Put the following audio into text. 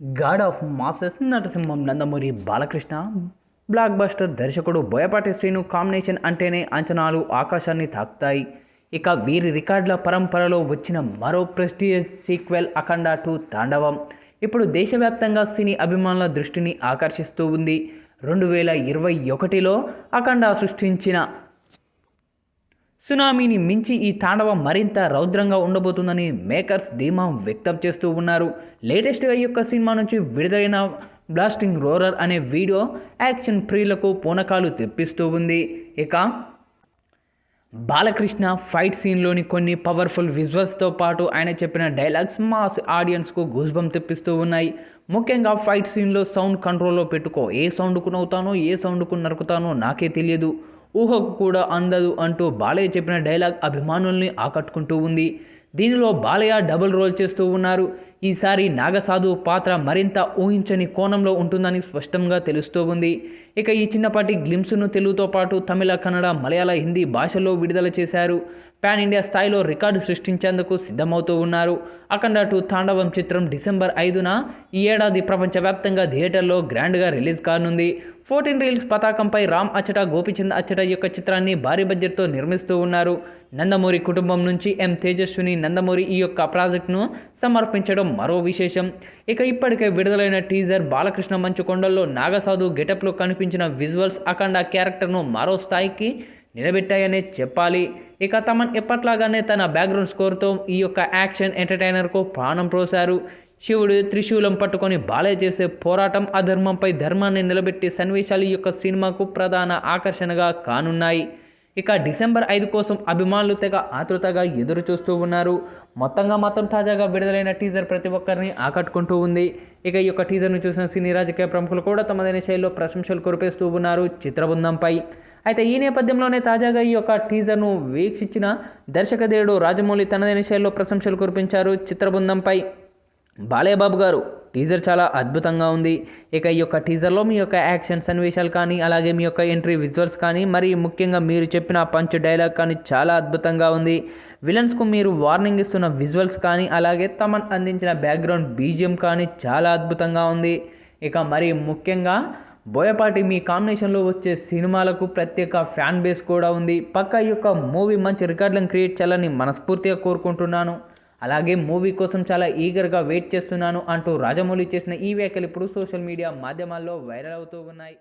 God of masses Narasimham Nandamuri Balakrishna blockbuster దర్శకుడు Boyapati Srinu combination అంటేనే అంచనాలు ఆకాశాన్ని తాకుతాయి. ఇక వీరి రికార్డుల పరంపరలో వచ్చిన మరో ప్రెస్టీజియస్ సీక్వెల్ అఖండ టూ తాండవం. ఇప్పుడు దేశవ్యాప్తంగా సినీ అభిమానుల దృష్టిని ఆకర్షిస్తూ ఉంది. రెండు వేల ఇరవై ఒకటిలో అఖండ సృష్టించిన సునామీని మించి ఈ తాండవం మరింత రౌద్రంగా ఉండబోతుందని మేకర్స్ ధీమా వ్యక్తం చేస్తూ ఉన్నారు. లేటెస్ట్గా ఈ యొక్క సినిమా నుంచి విడుదలైన బ్లాస్టింగ్ రోరర్ అనే వీడియో యాక్షన్ ప్రియులకు పూనకాలు తెప్పిస్తూ ఉంది. ఇక బాలకృష్ణ ఫైట్ సీన్లోని కొన్ని పవర్ఫుల్ విజువల్స్తో పాటు ఆయన చెప్పిన డైలాగ్స్ మా ఆడియన్స్కు గుజ్బం తెప్పిస్తూ ఉన్నాయి. ముఖ్యంగా ఫైట్ సీన్లో సౌండ్ కంట్రోల్లో పెట్టుకో ఏ సౌండ్కు నవ్వుతానో ఏ సౌండ్కు నరుకుతానో నాకే తెలియదు. ఊహకు కూడా అందదు అంటూ బాలయ్య చెప్పిన డైలాగ్ అభిమానుల్ని ఆకట్టుకుంటూ ఉంది. దీనిలో బాలయ్య డబుల్ రోల్ చేస్తూ ఉన్నారు. ఈసారి నాగసాధు పాత్ర మరింత ఊహించని కోణంలో ఉంటుందని స్పష్టంగా తెలుస్తూ ఉంది. ఇక ఈ చిన్నపాటి గ్లిమ్స్ను తెలుగుతో పాటు తమిళ కన్నడ మలయాళ హిందీ భాషల్లో విడుదల చేశారు. పాన్ ఇండియా స్థాయిలో రికార్డు సృష్టించేందుకు సిద్ధమవుతూ ఉన్నారు. అఖండ టూ తాండవం చిత్రం డిసెంబర్ ఐదున ఈ ఏడాది ప్రపంచవ్యాప్తంగా థియేటర్లో గ్రాండ్గా రిలీజ్ కానుంది. ఫోర్టీన్ రీల్స్ పతాకంపై రామ్ అచ్చట గోపిచంద్ అచ్చట యొక్క చిత్రాన్ని భారీ బడ్జెట్తో నిర్మిస్తూ ఉన్నారు. నందమూరి కుటుంబం నుంచి ఎం తేజస్విని నందమూరి ఈ యొక్క ప్రాజెక్టును సమర్పించడం మరో విశేషం. ఇక ఇప్పటికే విడుదలైన టీజర్ బాలకృష్ణ మంచుకొండల్లో నాగసాధు గెటప్లో కనిపించిన విజువల్స్ అఖండ క్యారెక్టర్ను మరో స్థాయికి నిలబెట్టాయనే చెప్పాలి. ఇక తమన్ ఎప్పట్లాగానే తన బ్యాక్గ్రౌండ్ స్కోర్తో ఈ యొక్క యాక్షన్ ఎంటర్టైనర్కు ప్రాణం పోశారు. శివుడు త్రిశూలం పట్టుకొని బాలయ్య చేసే పోరాటం అధర్మంపై ధర్మాన్ని నిలబెట్టే సన్నివేశాలు ఈ యొక్క సినిమాకు ప్రధాన ఆకర్షణగా కానున్నాయి. ఇక డిసెంబర్ ఐదు కోసం అభిమానులు తెగ ఆతృతగా ఎదురు చూస్తూ ఉన్నారు. మొత్తంగా మాత్రం తాజాగా విడుదలైన టీజర్ ప్రతి ఒక్కరిని ఆకట్టుకుంటూ ఉంది. ఇక ఈ యొక్క టీజర్ను చూసిన సినీ రాజకీయ ప్రముఖులు కూడా తమదైన శైలిలో ప్రశంసలు కురిపేస్తూ ఉన్నారు. చిత్రబృందంపై అయితే ఈ నేపథ్యంలోనే తాజాగా ఈ యొక్క టీజర్ను వీక్షించిన దర్శకధీరుడు రాజమౌళి తనదైన శైలిలో ప్రశంసలు కురిపించారు చిత్రబృందంపై. బాలయ్యబాబు గారు టీజర్ చాలా అద్భుతంగా ఉంది. ఇక ఈ యొక్క టీజర్లో మీ యొక్క యాక్షన్ సన్నివేశాలు కానీ అలాగే మీ యొక్క ఎంట్రీ విజువల్స్ కానీ మరి ముఖ్యంగా మీరు చెప్పిన పంచ్ డైలాగ్ కానీ చాలా అద్భుతంగా ఉంది. విలన్స్కు మీరు వార్నింగ్ ఇస్తున్న విజువల్స్ కానీ అలాగే తమన్ అందించిన బ్యాక్గ్రౌండ్ బీజిఎం కానీ చాలా అద్భుతంగా ఉంది. ఇక మరి ముఖ్యంగా బోయపాటి మీ కాంబినేషన్లో వచ్చే సినిమాలకు ప్రత్యేక ఫ్యాన్ బేస్ కూడా ఉంది. పక్క ఈ యొక్క మూవీ మంచి రికార్డులను క్రియేట్ చేయాలని మనస్ఫూర్తిగా కోరుకుంటున్నాను. అలాగే మూవీ కోసం చాలా ఈగర్గా వెయిట్ చేస్తున్నాను అంటూ రాజమౌళి చేసిన ఈ వ్యాఖ్యలు ఇప్పుడు సోషల్ మీడియా మాధ్యమాల్లో వైరల్ అవుతూ ఉన్నాయి.